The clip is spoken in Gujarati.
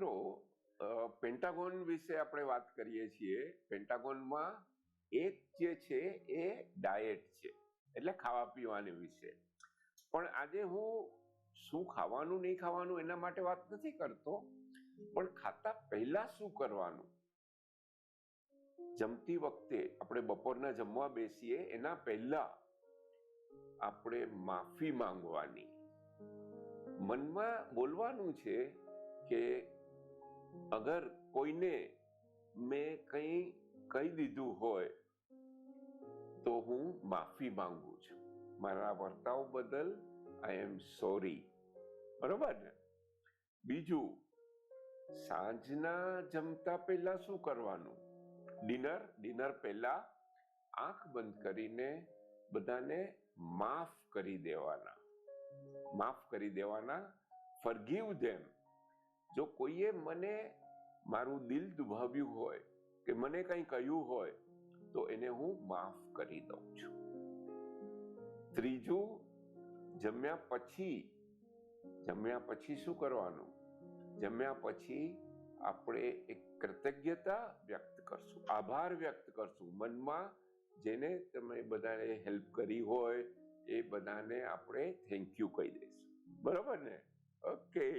મિત્રો પેન્ટાગોન વિશે આપણે વાત કરીએ છીએ. પેન્ટાગોનમાં એક જે છે એ ડાયટ છે, એટલે ખાવા પીવાની વિશે. પણ આજે હું શું ખાવાનું, નહીં ખાવાનું એના માટે વાત નથી કરતો, પણ ખાતા પહેલા શું કરવાનું? જમતી વખતે આપણે બપોરના જમવા બેસીએ, એના પહેલા આપણે માફી માંગવાની. મનમાં બોલવાનું છે કે અગર કોઈને મેં કંઈ કહી દીધું હોય, તો હું માફી માંગુ છું. મારા વર્તાવ બદલ આઈ એમ સોરી બરોબર ને? બીજું, સાંજના જમતા પહેલા શું કરવાનું? ડિનર? ડિનર પહેલા આંખ બંધ કરીને બધાને માફ કરી દેવાના. માફ કરી દેવાના. Forgive them. જો કોઈએ મને મારું દિલ દુભાવ્યું હોય કે મને કંઈ કહ્યું હોય, તો એને હું માફ કરી દઉં છું. ત્રીજું, જમ્યા પછી જમ્યા પછી શું કરવાનું? જમ્યા પછી આપણે એક કૃતજ્ઞતા વ્યક્ત કરશું, આભાર વ્યક્ત કરશું. મનમાં જેને તમે બધાને હેલ્પ કરી હોય, એ બધાને આપણે થેન્ક યુ કહી દઈશું. બરાબર ને? ઓકે